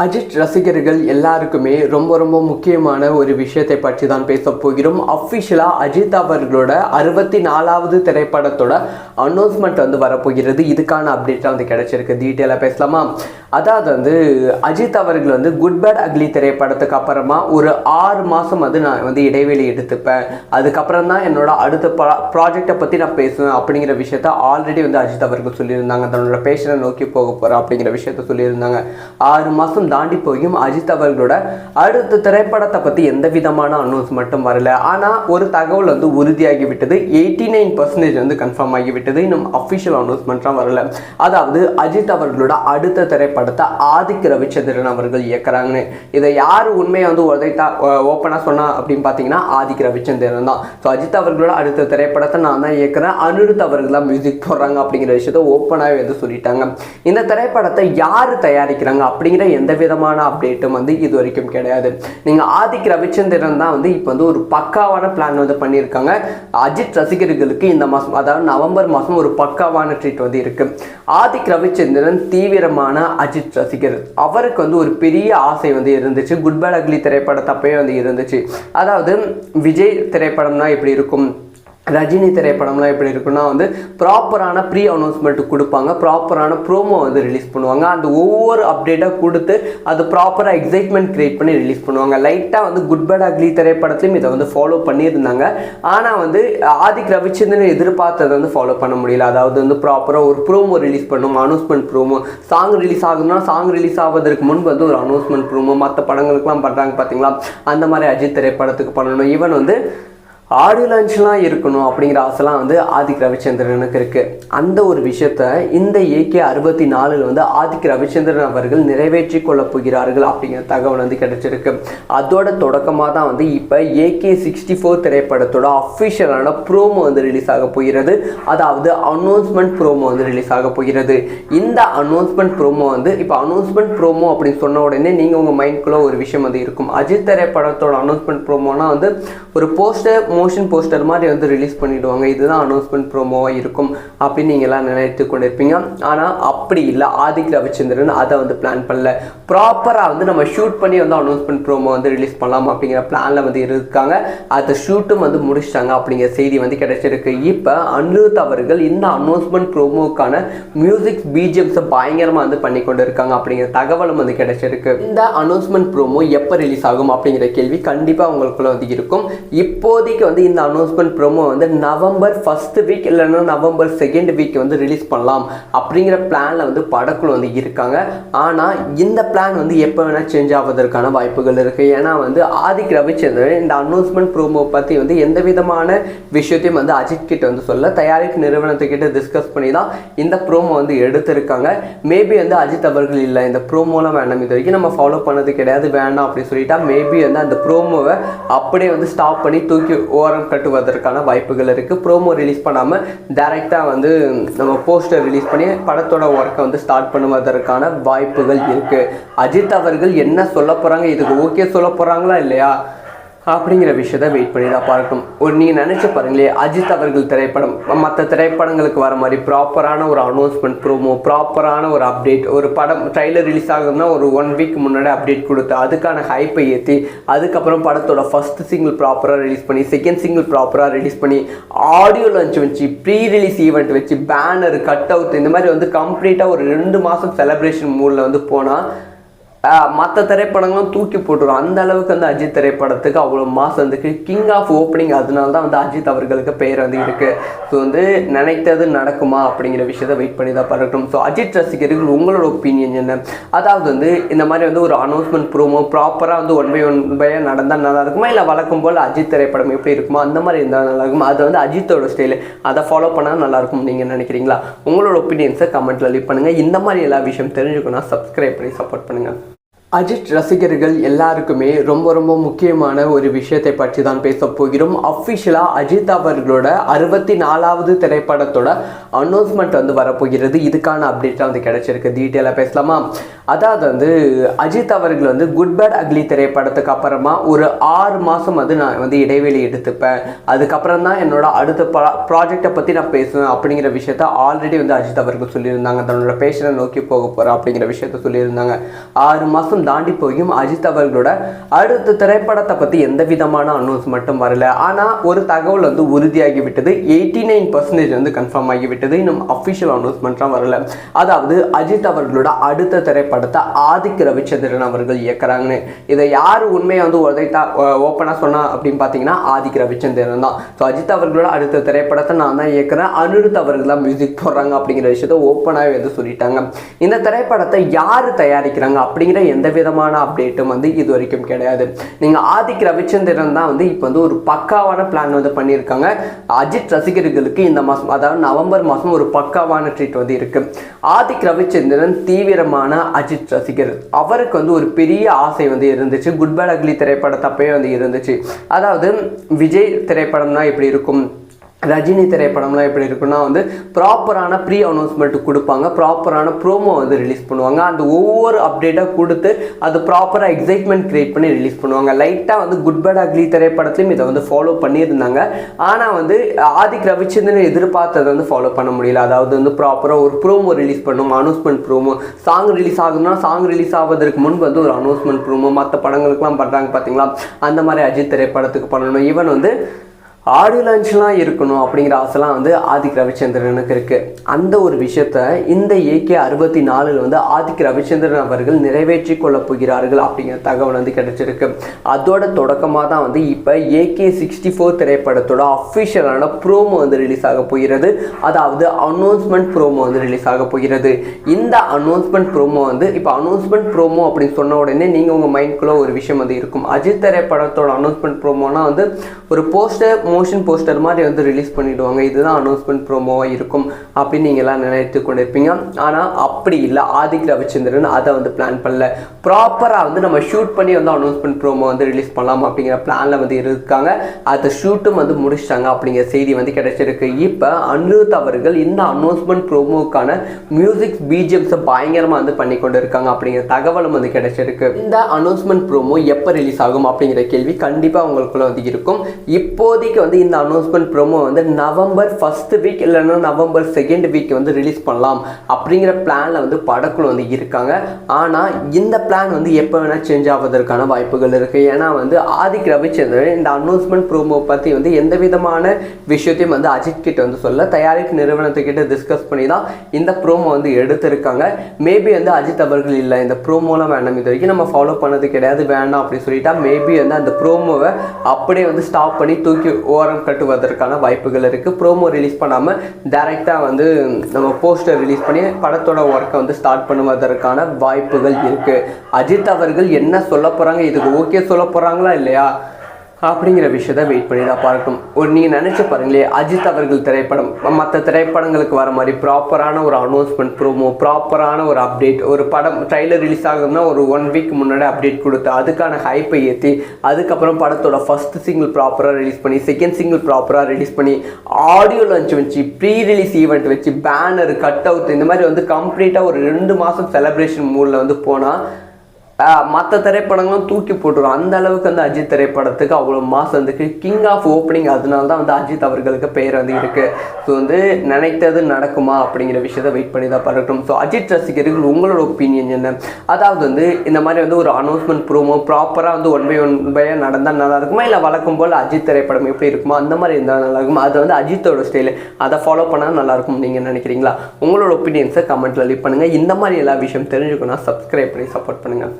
அஜித் ரசிகர்கள் எல்லாருக்குமே ரொம்ப ரொம்ப முக்கியமான ஒரு விஷயத்தை பற்றி தான் பேச போகிறோம் அஃபிஷியலாக அஜித் அவர்களோட அறுபத்தி நாலாவது திரைப்படத்தோட அனௌன்ஸ்மெண்ட் வந்து வரப்போகிறது. இதுக்கான அப்டேட்லாம் வந்து கிடைச்சிருக்கு. டீட்டெயிலாக பேசலாமா? அதாவது வந்து அஜித் அவர்கள் வந்து குட் பேட் அக்லி திரைப்படத்துக்கு அப்புறமா ஒரு ஆறு மாதம் வந்து நான் வந்து இடைவெளி எடுத்துப்பேன். அதுக்கப்புறம் தான் என்னோட அடுத்த ப்ராஜெக்டை பற்றி நான் பேசுவேன் அப்படிங்கிற விஷயத்த ஆல்ரெடி வந்து அஜித் அவர்கள் சொல்லியிருந்தாங்க. தன்னோட பேஷனை நோக்கி போக போகிறேன் அப்படிங்கிற விஷயத்த சொல்லியிருந்தாங்க. ஆறு மாதம் தாண்டி போயும் அஜித் அவர்களோட அடுத்த திரைப்படத்தை பற்றி எந்த விதமான அனௌன்ஸ்மெண்ட்டும் வரல. ஆனால் ஒரு தகவல் வந்து உறுதியாகி விட்டது. எயிட்டி நைன் பர்சன்டேஜ் வந்து கன்ஃபார்ம் ஆகிவிட்டது இன்னும் அஃபிஷியல் அனௌன்ஸ்மெண்ட்லாம் வரல. அதாவது அஜித் அவர்களோட அடுத்த திரைப்படத்தை ஆதிக்க ரவிச்சந்திரன் அவர்கள் இயக்குறாங்கன்னு. இதை யார் உண்மையை வந்து உதைத்தா ஓப்பனாக சொன்னா அப்படின்னு பார்த்தீங்கன்னா ஆதிக்க ரவிச்சந்திரன் தான். ஸோ அஜித் அவர்களோட அடுத்த திரைப்படத்தை நான் தான் இயக்குறேன். அனிருத் அவர்கள் தான் மியூசிக் போடுறாங்க அப்படிங்கிற விஷயத்த ஓப்பனாகவே வந்து சொல்லிட்டாங்க. இந்த திரைப்படத்தை யார் தயாரிக்கிறாங்க அப்படிங்கிற எந்த விதமான அப்டேட்டும் வந்து இது வரைக்கும் கிடையாது. நீங்கள் ஆதிக் ரவிச்சந்திரன் தான் வந்து இப்போ வந்து ஒரு பக்காவான பிளான் வந்து பண்ணியிருக்காங்க அஜித் ரசிகர்களுக்கு இந்த மாதம் அதாவது நவம்பர் மாதம் ஒரு பக்காவான ட்ரீட் வந்து இருக்குது ஆதிக் ரவிச்சந்திரன் தீவிரமான அஜித் ரசிகர். அவருக்கு வந்து ஒரு பெரிய ஆசை வந்து இருந்துச்சு. குட் பேட் அக்லி திரைப்படத்தப்பே வந்து இருந்துச்சு. அதாவது விஜய் திரைப்படம்னா எப்படி இருக்கும்? ரஜினி திரைப்படம்லாம் எப்படி இருக்குன்னா வந்து ப்ராப்பரான ப்ரீ அனௌன்ஸ்மெண்ட் கொடுப்பாங்க. ப்ராப்பரான ப்ரோமோ வந்து ரிலீஸ் பண்ணுவாங்க. அந்த ஒவ்வொரு அப்டேட்டாக கொடுத்து அது ப்ராப்பராக எக்ஸைட்மெண்ட் க்ரியேட் பண்ணி ரிலீஸ் பண்ணுவாங்க. லைட்டாக வந்து குட் பேட் அக்லி திரைப்படத்துலையும் இதை வந்து ஃபாலோ பண்ணியிருந்தாங்க. ஆனால் வந்து ஆதிக் ரவிச்சந்திரன் எதிர்பார்த்ததை வந்து ஃபாலோ பண்ண முடியல. அதாவது வந்து ப்ராப்பராக ஒரு ப்ரோமோ ரிலீஸ் பண்ணும் அனௌன்ஸ்மெண்ட் ப்ரோமோ சாங் ரிலீஸ் ஆகுதுன்னா சாங் ரிலீஸ் ஆவதற்கு முன்பு வந்து ஒரு அனௌன்ஸ்மெண்ட் ப்ரோமோ மற்ற படங்களுக்குலாம் பண்ணுறாங்க பார்த்தீங்களா அந்த மாதிரி அஜித் திரைப்படத்துக்கு பண்ணணும். ஈவன் வந்து ஆடியோ லான்ச்லாம் இருக்கணும் அப்படிங்கிற ஆசைலாம் வந்து ஆதிக் ரவிச்சந்திரனுக்கு இருக்குது அந்த ஒரு விஷயத்த இந்த ஏகே அறுபத்தி நாலில் வந்து ஆதிக் ரவிச்சந்திரன் அவர்கள் நிறைவேற்றி கொள்ளப் போகிறார்கள் அப்படிங்கிற தகவல் வந்து கிடைச்சிருக்கு. அதோட தொடக்கமாக தான் வந்து இப்போ ஏகே சிக்ஸ்டி ஃபோர் திரைப்படத்தோட அஃபிஷியலான ப்ரோமோ வந்து ரிலீஸ் ஆக போகிறது. அதாவது அனௌன்ஸ்மெண்ட் ப்ரோமோ வந்து ரிலீஸ் ஆக போகிறது. இந்த அனௌன்ஸ்மெண்ட் ப்ரோமோ வந்து இப்போ அனௌன்ஸ்மெண்ட் ப்ரோமோ அப்படின்னு சொன்ன உடனே நீங்கள் உங்கள் மைண்ட்குள்ளே ஒரு விஷயம் வந்து இருக்கும். அஜித் திரைப்படத்தோட அனௌன்ஸ்மெண்ட் ப்ரோமோனா வந்து ஒரு போஸ்டர் மோஷன் போஸ்டர் மாதிரி வந்து ரிலீஸ் பண்ணிவிடுவாங்க இதுதான் அனௌன்ஸ்மெண்ட் ப்ரோமோவாக இருக்கும் அப்படின்னு நீங்கள்லாம் நினைத்து கொண்டிருப்பீங்க. ஆனால் அப்படி இல்லை. ஆதிக் ரவிச்சந்திரன் அதை வந்து பிளான் பண்ணல. ப்ராப்பராக வந்து நம்ம ஷூட் பண்ணி வந்து அனௌன்ஸ்மெண்ட் ப்ரோமோ வந்து ரிலீஸ் பண்ணலாம் அப்படிங்கிற பிளானில் வந்து இருக்காங்க. அதை ஷூட்டும் வந்து முடிச்சிட்டாங்க அப்படிங்கிற செய்தி வந்து கிடைச்சிருக்கு. இப்போ அனிருத் அவர்கள் இந்த அனௌன்ஸ்மெண்ட் ப்ரோமோக்கான மியூசிக் பிஜிஎம்ஸை பயங்கரமாக வந்து பண்ணி கொண்டு இருக்காங்க அப்படிங்கிற தகவலும் வந்து கிடைச்சிருக்கு. இந்த அனௌன்ஸ்மெண்ட் ப்ரோமோ எப்போ ரிலீஸ் ஆகும் அப்படிங்கிற கேள்வி கண்டிப்பாக உங்களுக்குள்ள வந்து இருக்கும். இப்போதைக்கு வந்து இந்த அனௌன்ஸ்மெண்ட் ப்ரோமோ வந்து நவம்பர் ஃபர்ஸ்ட் வீக் இல்லைன்னா நவம்பர் செகண்ட் வீக் வந்து ரிலீஸ் பண்ணலாம் அப்படிங்கிற பிளானில் வந்து படக்குழு வந்து இருக்காங்க. ஆனால் இந்த பிளான் வந்து எப்போ வேணால் சேஞ்ச் ஆவதற்கான வாய்ப்புகள் இருக்குது ஏன்னா வந்து ஆதிக் ரவிச்சந்திரன் இந்த அனௌன்ஸ்மெண்ட் ப்ரோமோ பற்றி வந்து எந்த விதமான விஷயத்தையும் வந்து அஜித் கிட்ட வந்து சொல்ல தயாரிப்பு நிறுவனத்துக்கிட்ட டிஸ்கஸ் பண்ணி தான் இந்த ப்ரோமோ வந்து எடுத்திருக்காங்க. மேபி வந்து அஜித் அவர்கள் இல்லை இந்த ப்ரோமோலாம் வேண்டாம் இது வரைக்கும் நம்ம ஃபாலோ பண்ணது கிடையாது வேண்டாம் அப்படின்னு சொல்லிட்டா மேபி வந்து அந்த ப்ரோமோவை அப்படியே வந்து ஸ்டாப் பண்ணி தூக்கி ஓரம் கட்டுவதற்கான வாய்ப்புகள் இருக்குது ப்ரோமோ ரிலீஸ் பண்ணாமல் டைரெக்டாக வந்து நம்ம போஸ்டர் ரிலீஸ் பண்ணி படத்தோட ஒர்க்கை வந்து ஸ்டார்ட் பண்ணுவதற்கான வாய்ப்புகள் இருக்குது அஜித் அவர்கள் என்ன சொல்ல போகிறாங்க இதுக்கு ஓகே சொல்ல போகிறாங்களா இல்லையா? அப்படிங்கிற விஷயத்த வெயிட் பண்ணி தான் பார்க்கணும். ஒரு நீங்கள் நினச்சி பாருங்களே அஜித் அவர்கள் திரைப்படம் மற்ற திரைப்படங்களுக்கு வர மாதிரி ப்ராப்பரான ஒரு அனௌன்ஸ்மெண்ட் ப்ரோமோ ப்ராப்பரான ஒரு அப்டேட் ஒரு படம் ட்ரைலர் ரிலீஸ் ஆகுதுன்னா ஒரு ஒன் வீக் முன்னாடி அப்டேட் கொடுத்து அதுக்கான ஹைப்பை ஏற்றி அதுக்கப்புறம் படத்தோட ஃபர்ஸ்ட் சிங்கிள் ப்ராப்பராக ரிலீஸ் பண்ணி செகண்ட் சிங்கிள் ப்ராப்பராக ரிலீஸ் பண்ணி ஆடியோ லான்ச் வச்சு ப்ரீ ரிலீஸ் ஈவெண்ட் வச்சு பேனர் கட் அவுட் இந்த மாதிரி வந்து கம்ப்ளீட்டாக ஒரு ரெண்டு மாதம் செலப்ரேஷன் மூடில் வந்து போனால் மற்ற திரைப்படங்களும் தூக்கி போட்டுரும். அந்த அளவுக்கு வந்து அஜித் திரைப்படத்துக்கு அவ்வளோ மாதம் வந்துக்கு கிங் ஆஃப் ஓப்பனிங் அதனால தான் வந்து அஜித் அவர்களுக்கு பெயர் வந்து இருக்குது ஸோ வந்து நினைத்தது நடக்குமா அப்படிங்கிற விஷயத்த வெயிட் பண்ணி தான் பார்க்கணும். ஸோ அஜித் ரசிகர்கள் உங்களோட ஒப்பீனியன் என்ன? அதாவது வந்து இந்த மாதிரி வந்து ஒரு அனௌன்ஸ்மெண்ட் ப்ரோமோ ப்ராப்பராக வந்து ஒன் பை ஒன் பையாக நடந்தால் நல்லா இருக்குமா? இல்லை வழக்கம் போல் அஜித் திரைப்படம் எப்படி இருக்குமோ? அந்த மாதிரி இருந்தால் நல்லா இருக்குமா? அது வந்து அஜித்தோட ஸ்டைலு அதை ஃபாலோ பண்ணால் நல்லா இருக்கும் நீங்கள் நினைக்கிறீங்களா? உங்களோட ஒப்பீனியன்ஸை கமெண்ட்டில் லீவ் பண்ணுங்கள் இந்த மாதிரி எல்லா விஷயம் தெரிஞ்சுக்கணும் சப்ஸ்கிரைப் பண்ணி சப்போர்ட் பண்ணுங்கள் அஜித் ரசிகர்கள் எல்லாருக்குமே ரொம்ப ரொம்ப முக்கியமான ஒரு விஷயத்தை பற்றி தான் பேச போகிறோம். அஃபிஷியலாக அஜித் அவர்களோட அறுபத்தி நாலாவது திரைப்படத்தோட அனௌன்ஸ்மெண்ட் வந்து வரப்போகிறது. இதுக்கான அப்டேட்லாம் வந்து கிடைச்சிருக்கு. டீட்டெயிலாக பேசலாமா? அதாவது வந்து அஜித் அவர்கள் வந்து குட் பேட் அக்லி திரைப்படத்துக்கு அப்புறமா ஒரு ஆறு மாதம் வந்து நான் வந்து இடைவெளி எடுத்துப்பேன். அதுக்கப்புறம் தான் என்னோட அடுத்த ப்ரா ப்ராஜெக்டை பற்றி நான் பேசுவேன் அப்படிங்கிற விஷயத்த ஆல்ரெடி வந்து அஜித் அவர்கள் சொல்லியிருந்தாங்க. தன்னோட பேஷனை நோக்கி போக போகிறேன் அப்படிங்கிற விஷயத்த சொல்லியிருந்தாங்க. ஆறு மாதம் மாதம் தாண்டி போயும் அஜித் அவர்களோட அடுத்த திரைப்படத்தை பற்றி எந்த விதமான அனௌன்ஸ்மெண்ட்டும் வரல. ஆனால் ஒரு தகவல் வந்து உறுதியாகி விட்டது. எயிட்டி நைன் பர்சன்டேஜ் வந்து கன்ஃபார்ம் ஆகிவிட்டது இன்னும் அஃபிஷியல் அனௌன்ஸ்மெண்ட்லாம் வரல. அதாவது அஜித் அவர்களோட அடுத்த திரைப்படத்தை ஆதிக்க ரவிச்சந்திரன் அவர்கள் இயக்குறாங்கன்னு. இதை யார் உண்மையை வந்து உதைத்தா ஓப்பனாக சொன்னா அப்படின்னு பார்த்தீங்கன்னா ஆதிக்க ரவிச்சந்திரன் தான். ஸோ அஜித் அவர்களோட அடுத்த திரைப்படத்தை நான் தான் இயக்குறேன். அனிருத் அவர்கள் தான் மியூசிக் போடுறாங்க அப்படிங்கிற விஷயத்த ஓப்பனாகவே வந்து சொல்லிட்டாங்க. இந்த திரைப்படத்தை யார் தயாரிக்கிறாங்க அப்படிங்கிற எந்த விதமான அப்டேட்டும் வந்து இது வரைக்கும் கிடையாது. நீங்கள் ஆதிக் ரவிச்சந்திரன் தான் வந்து இப்போ வந்து ஒரு பக்காவான பிளான் வந்து பண்ணியிருக்காங்க. அஜித் ரசிகர்களுக்கு இந்த மாதம் அதாவது நவம்பர் மாதம் ஒரு பக்காவான ட்ரீட் வந்து இருக்குது ஆதிக் ரவிச்சந்திரன் தீவிரமான அஜித் ரசிகர். அவருக்கு வந்து ஒரு பெரிய ஆசை வந்து இருந்துச்சு. குட் பேட் அக்லி திரைப்படத்தப்பே வந்து இருந்துச்சு. அதாவது விஜய் திரைப்படம்னா எப்படி இருக்கும்? ரஜினி திரைப்படம்லாம் எப்படி இருக்குன்னா வந்து ப்ராப்பரான ப்ரீ அனௌன்ஸ்மெண்ட் கொடுப்பாங்க. ப்ராப்பரான ப்ரோமோ வந்து ரிலீஸ் பண்ணுவாங்க. அந்த ஒவ்வொரு அப்டேட்டாக கொடுத்து அது ப்ராப்பராக எக்ஸைட்மெண்ட் கிரியேட் பண்ணி ரிலீஸ் பண்ணுவாங்க. லைட்டாக வந்து குட் பேட் அக்லி திரைப்படத்துலையும் இதை வந்து ஃபாலோ பண்ணியிருந்தாங்க. ஆனால் வந்து ஆதிக் ரவிச்சந்திரன் எதிர்பார்த்ததை வந்து ஃபாலோ பண்ண முடியல. அதாவது வந்து ப்ராப்பராக ஒரு ப்ரோமோ ரிலீஸ் பண்ணும். அனௌன்ஸ்மெண்ட் ப்ரோமோ சாங் ரிலீஸ் ஆகுதுன்னா சாங் ரிலீஸ் ஆவதற்கு முன்பு வந்து ஒரு அனௌன்ஸ்மெண்ட் ப்ரோமோ மற்ற படங்களுக்குலாம் பண்ணுறாங்க பார்த்தீங்களா அந்த மாதிரி அஜித் திரைப்படத்துக்கு பண்ணணும். ஈவன் வந்து ஆடியோ லான்ச்லாம் இருக்கணும் அப்படிங்கிற ஆசைலாம் வந்து ஆதிக் ரவிச்சந்திரனுக்கு இருக்குது அந்த ஒரு விஷயத்த இந்த ஏகே அறுபத்தி நாலில் வந்து ஆதிக் ரவிச்சந்திரன் அவர்கள் நிறைவேற்றி கொள்ளப் போகிறார்கள் அப்படிங்கிற தகவல் வந்து கிடைச்சிருக்கு. அதோட தொடக்கமாக தான் வந்து இப்போ ஏகே சிக்ஸ்டி ஃபோர் திரைப்படத்தோட அஃபிஷியலான ப்ரோமோ வந்து ரிலீஸ் ஆக போகிறது. அதாவது அனௌன்ஸ்மெண்ட் ப்ரோமோ வந்து ரிலீஸ் ஆக போகிறது. இந்த அனௌன்ஸ்மெண்ட் ப்ரோமோ வந்து இப்போ அனௌன்ஸ்மெண்ட் ப்ரோமோ அப்படின்னு சொன்ன உடனே நீங்கள் உங்கள் மைண்ட்குள்ளே ஒரு விஷயம் வந்து இருக்கும். அஜித் திரைப்படத்தோட அனௌன்ஸ்மெண்ட் ப்ரோமோனா வந்து ஒரு போஸ்டர் மோஷன் போஸ்டர் மாதிரி வந்து ரிலீஸ் பண்ணிவிடுவாங்க இதுதான் அனௌன்ஸ்மெண்ட் ப்ரோமோவாக இருக்கும் அப்படின்னு நீங்கள் எல்லாம் நினைத்து கொண்டிருப்பீங்க. ஆனால் அப்படி இல்லை. ஆதிக் ரவிச்சந்திரன் அதை வந்து பிளான் பண்ணல. ப்ராப்பராக வந்து நம்ம ஷூட் பண்ணி வந்து அனௌன்ஸ்மெண்ட் ப்ரோமோ வந்து ரிலீஸ் பண்ணலாம் அப்படிங்கிற பிளானில் வந்து இருக்காங்க. அதை ஷூட்டும் வந்து முடிச்சிட்டாங்க அப்படிங்கிற செய்தி வந்து கிடைச்சிருக்கு. இப்போ அனிருத் அவர்கள் இந்த அனௌன்ஸ்மெண்ட் ப்ரோமோக்கான மியூசிக் பிஜிஎம்ஸை பயங்கரமாக வந்து பண்ணி கொண்டு இருக்காங்க அப்படிங்கிற தகவலும் வந்து கிடைச்சிருக்கு. இந்த அனௌன்ஸ்மெண்ட் ப்ரோமோ எப்போ ரிலீஸ் ஆகும் அப்படிங்கிற கேள்வி கண்டிப்பாக உங்களுக்குள்ள வந்து இருக்கும். இப்போதைக்கு வந்து இந்த அனௌன்ஸ்மெண்ட் ப்ரோமோ வந்து நவம்பர் ஃபர்ஸ்ட் வீக் இல்லைன்னா நவம்பர் செகண்ட் வீக் வந்து ரிலீஸ் பண்ணலாம் அப்படிங்கிற பிளானில் வந்து படக்குழு வந்து இருக்காங்க. ஆனால் இந்த பிளான் வந்து எப்போ வேணால் சேஞ்ச் ஆவதற்கான வாய்ப்புகள் இருக்குது ஏன்னா வந்து ஆதிக் ரவிச்சந்திரன் இந்த அனௌன்ஸ்மெண்ட் ப்ரோமோ பற்றி வந்து எந்த விதமான விஷயத்தையும் வந்து அஜித் கிட்ட வந்து சொல்ல தயாரிப்பு நிறுவனத்துக்கிட்ட டிஸ்கஸ் பண்ணி தான் இந்த ப்ரோமோ வந்து எடுத்திருக்காங்க. மேபி வந்து அஜித் அவர்கள் இல்லை இந்த ப்ரோமோலாம் வேண்டாம். இது வரைக்கும் நம்ம ஃபாலோ பண்ணது கிடையாது வேண்டாம் அப்படின்னு சொல்லிட்டா மேபி வந்து அந்த ப்ரோமோவை அப்படியே வந்து ஸ்டாப் பண்ணி தூக்கி ஓரம் கட்டுவதற்கான வாய்ப்புகள் இருக்குது ப்ரோமோ ரிலீஸ் பண்ணாமல் டைரெக்டாக வந்து நம்ம போஸ்டர் ரிலீஸ் பண்ணி படத்தோட ஒர்க்கை வந்து ஸ்டார்ட் பண்ணுவதற்கான வாய்ப்புகள் இருக்குது அஜித் அவர்கள் என்ன சொல்ல போகிறாங்க இதுக்கு ஓகே சொல்ல போகிறாங்களா இல்லையா? அப்படிங்கிற விஷயத்த வெயிட் பண்ணி தான் பார்க்கணும். ஒரு நீங்கள் நினச்சி பாருங்களே அஜித் அவர்கள் திரைப்படம் மற்ற திரைப்படங்களுக்கு வர மாதிரி ப்ராப்பரான ஒரு அனௌன்ஸ்மெண்ட் ப்ரோமோ ப்ராப்பரான ஒரு அப்டேட் ஒரு படம் ட்ரைலர் ரிலீஸ் ஆகுதுன்னா ஒரு ஒன் வீக் முன்னாடி அப்டேட் கொடுத்து அதுக்கான ஹைப்பை ஏற்றி அதுக்கப்புறம் படத்தோட ஃபஸ்ட்டு சிங்கிள் ப்ராப்பராக ரிலீஸ் பண்ணி செகண்ட் சிங்கிள் ப்ராப்பராக ரிலீஸ் பண்ணி ஆடியோ லஞ்ச் வச்சு ப்ரீ ரிலீஸ் ஈவெண்ட் வச்சு பேனர் கட் அவுட் இந்த மாதிரி வந்து கம்ப்ளீட்டாக ஒரு ரெண்டு மாதம் செலப்ரேஷன் மூடில் வந்து போனால் மற்ற திரைப்படங்களும் தூக்கி போட்டுரும். அந்த அளவுக்கு வந்து அஜித் திரைப்படத்துக்கு அவ்வளோ மாசம் வந்து கிங் ஆஃப் ஓப்பனிங் அதனால தான் வந்து அஜித் அவர்களுக்கு பெயர் வந்து இருக்கு. ஸோ வந்து நினைத்தது நடக்குமா அப்படிங்கிற விஷயத்த வெயிட் பண்ணி தான் பார்க்கணும் ஸோ அஜித் ரசிகர்கள் உங்களோட ஒப்பீனியன் என்ன? அதாவது வந்து இந்த மாதிரி வந்து ஒரு அனௌன்ஸ்மெண்ட் ப்ரோமோ ப்ராப்பராக வந்து ஒன் பை ஒன் பையாக நடந்தால் நல்லா இருக்குமா? இல்லை வழக்கம் போல் அஜித் திரைப்படம் எப்படி இருக்குமா? அந்த மாதிரி இருந்தால் நல்லா இருக்குமா? அது வந்து அஜித்தோட ஸ்டைலு அதை ஃபாலோ பண்ணால் நல்லாயிருக்கும் நீங்கள் நினைக்கிறீங்களா? உங்களோட ஒப்பீனியன்ஸை கமெண்ட்டில் லீவ் பண்ணுங்கள் இந்த மாதிரி எல்லா விஷயம் தெரிஞ்சுக்கணும் சப்ஸ்கிரைப் பண்ணி சப்போர்ட் பண்ணுங்கள்